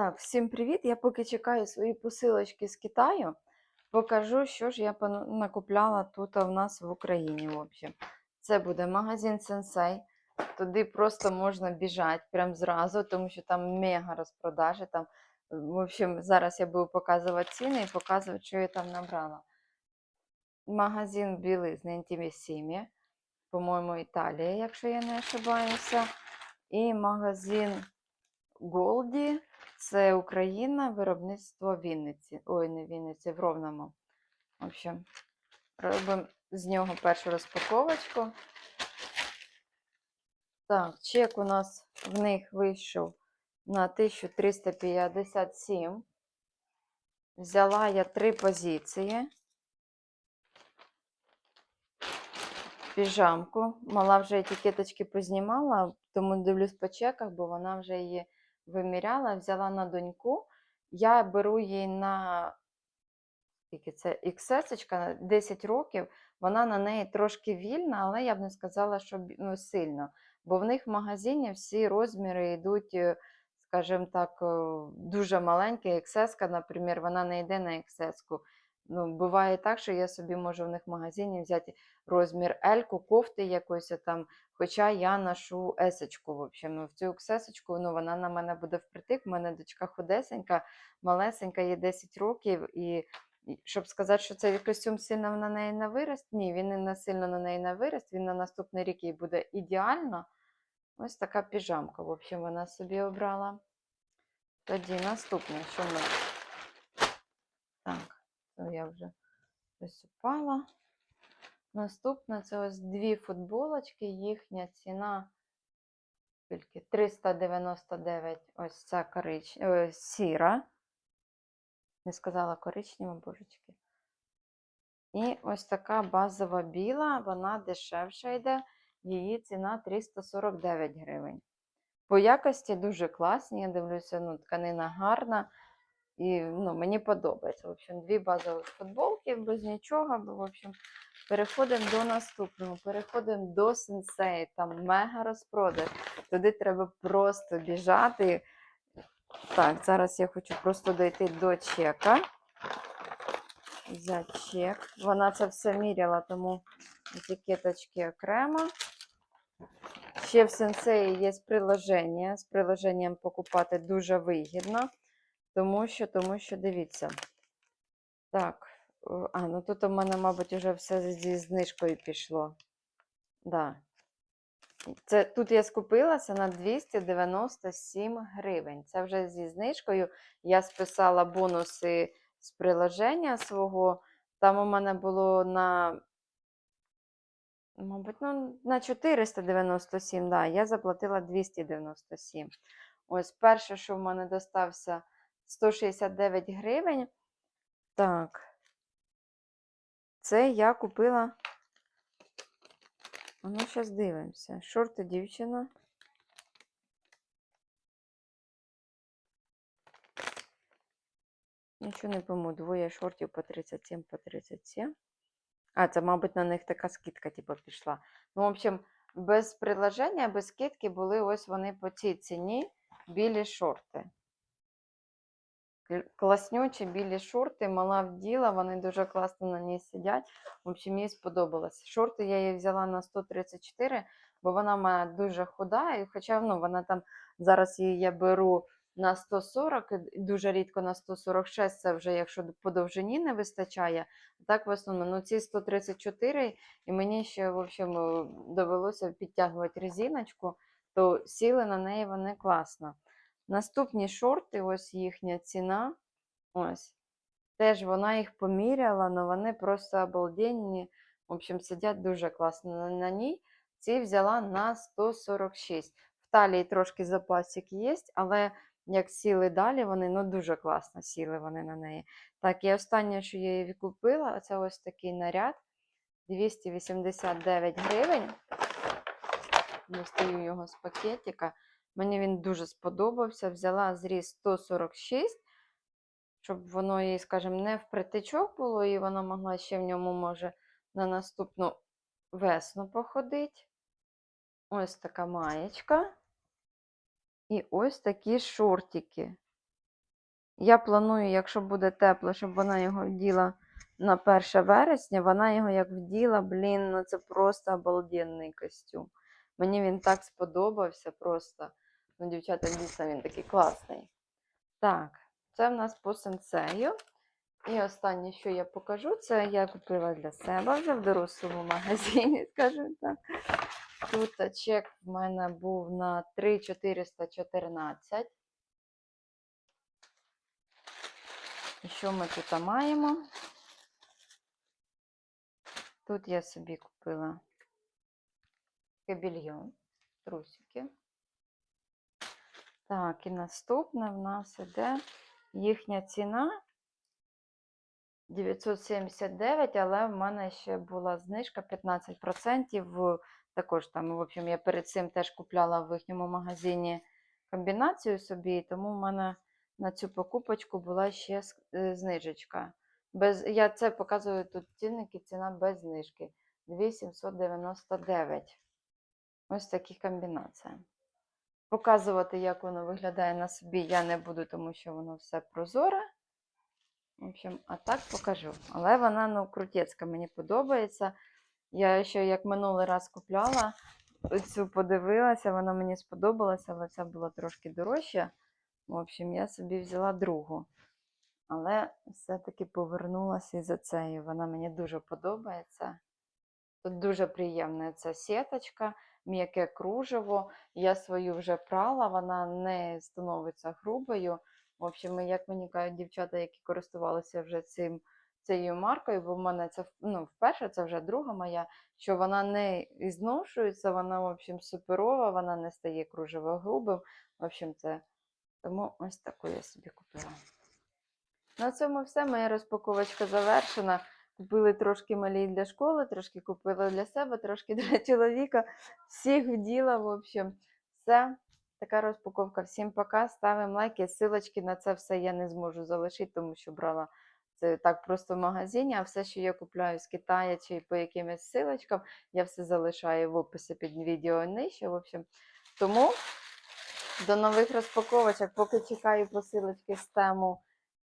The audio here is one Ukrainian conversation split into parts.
Так, всім привіт! Я поки чекаю свої посилочки з Китаю, покажу, що ж я накупляла тут в нас в Україні. В общем. Це буде магазин Sensei. Туди просто можна біжати прямо зразу, тому що там мега розпродажі. Там, в общем, зараз я буду показувати ціни і показувати, що я там набрала. Магазин білизни Intimissimi, по-моєму, Італія, якщо я не ошибаюся. І магазин Голді. Це Україна, виробництво Вінниці. Ой, не Вінниці, в Ровному. В общем, робимо з нього першу розпаковочку. Так, чек у нас в них вийшов на 1357. Взяла я три позиції. Піжамку. Мала вже етикеточки познімала, тому дивлюсь по чеках, бо вона вже її виміряла, взяла на доньку. Я беру їй на скільки це XS, 10 років. Вона на неї трошки вільна, але я б не сказала, що ну, сильно. Бо в них в магазині всі розміри йдуть, е, скажімо так, е, дуже маленькі. XS, наприклад, вона не йде на XS. Ну, буває так, що я собі можу в них в магазині взяти розмір L, кофти якоїсь там, Хоча я ношу есочку, в общем, ну, в цю есочку, ну, вона на мене буде впритик. У мене дочка худесенька, малесенька, їй 10 років. І щоб сказати, що цей костюм сильно на неї на вирост, ні, він не сильно на неї на вирост, він на наступний рік їй буде ідеально. Ось така піжамка, в общем, вона собі обрала. Тоді наступне, що ми. Так, то я вже висипала. Наступне це ось дві футболочки, їхня ціна скільки? 399, ось ця корич... Ой, сіра. Не сказала коричнева, божечки. І ось така базова біла, вона дешевша йде, її ціна 349 гривень. По якості дуже класні, я дивлюся, ну, тканина гарна. І ну, мені подобається. В общем, дві базові футболки без нічого. В общем, переходимо до наступного. Переходимо до сенсеї. Там мега розпродаж. Туди треба просто біжати. Так, зараз я хочу просто дойти до чека. Взяти чек. Вона це все міряла, тому етикеточки окремо. Ще в сенсеї є приложення. З приложенням покупати дуже вигідно. Тому що, тому що, дивіться. Так, а, ну тут у мене, мабуть, вже все зі знижкою пішло. Да. Це, тут я скупилася на 297 гривень. Це вже зі знижкою. Я списала бонуси з приложення свого. Там у мене було на, мабуть, ну, на 497, да, я заплатила 297. Ось перше, що в мене достався 169 гривень. Так. Це я купила. Ну, зараз дивимося. Шорти дівчина. Нічого не пойму. Двоє шортів по 37, по 37. А, це, мабуть, на них така скидка, типу, пішла. Ну, в общем, без приложення, без скидки були ось вони по цій ціні білі шорти. Кл- Класнючі білі шорти, мала вділа, вони дуже класно на ній сидять. В общем, їй сподобалось. Шорти я її взяла на 134, бо вона мене дуже худа, і хоча ну, вона там зараз її я беру на 140, дуже рідко на 146, це вже якщо по довжині не вистачає. Так, в основному, ну ці 134, і мені ще в общем, е, довелося підтягувати резиночку, то сіли на неї вони класно. Наступні шорти, ось їхня ціна. Ось. Теж вона їх поміряла, але вони просто обалденні. В общем, сидять дуже класно на, ній. Ці взяла на 146. В талії трошки запасик є, але як сіли далі, вони ну, дуже класно сіли вони на неї. Так, і останнє, що я її купила, це ось такий наряд. 289 гривень. Достаю його з пакетика. Мені він дуже сподобався. Взяла зріз 146, щоб воно їй, скажімо, не впритичок було, і вона могла ще в ньому, може, на наступну весну походити. Ось така маєчка. І ось такі шортики. Я планую, якщо буде тепло, щоб вона його вділа на 1 вересня. Вона його як вділа, блін, ну це просто обалденний костюм. Мені він так сподобався просто. Ну, дівчата, дійсно, він такий класний. Так, це в нас по сенсею. І останнє, що я покажу, це я купила для себе вже в дорослому магазині, скажімо так. Тут чек в мене був на 3,414. І що ми тут маємо? Тут я собі купила кабельйон, трусики. Так, і наступне в нас іде їхня ціна 979, але в мене ще була знижка 15%. Також там, в общем, я перед цим теж купляла в їхньому магазині комбінацію собі, тому в мене на цю покупочку була ще е, знижечка. Без, я це показую тут цінники, ціна без знижки. 2799. Ось такі комбінації. Показувати, як воно виглядає на собі, я не буду, тому що воно все прозоре. В общем, а так покажу. Але вона ну, крутецька, мені подобається. Я ще як минулий раз купляла, цю подивилася, вона мені сподобалася, але ця була трошки дорожча. В общем, я собі взяла другу. Але все-таки повернулася і за цією. Вона мені дуже подобається. Тут дуже приємна ця сіточка, м'яке кружево. Я свою вже прала, вона не становиться грубою. В общем, як мені кажуть дівчата, які користувалися вже цим, цією маркою, бо в мене це ну, вперше, це вже друга моя, що вона не зношується, вона, в общем, суперова, вона не стає кружево грубим. В общем, це тому ось таку я собі купила. На цьому все. Моя розпаковочка завершена. Купили трошки малі для школи, трошки купила для себе, трошки для чоловіка. Всіх вділа, в общем, все. Така розпаковка. Всім пока. Ставимо лайки. Силочки на це все я не зможу залишити, тому що брала це так просто в магазині, а все, що я купляю з Китаю чи по якимось силочкам, я все залишаю в описі під відео нижче. В общем, тому до нових розпаковочок, поки чекаю посилочки з тему.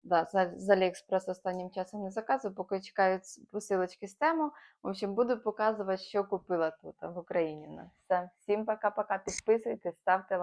Да, з, Аліекспрес останнім часом не заказую, поки чекають посилочки з тему. В общем, буду показувати, що купила тут в Україні. нас. Все. Всім пока-пока. Підписуйтесь, ставте лайк.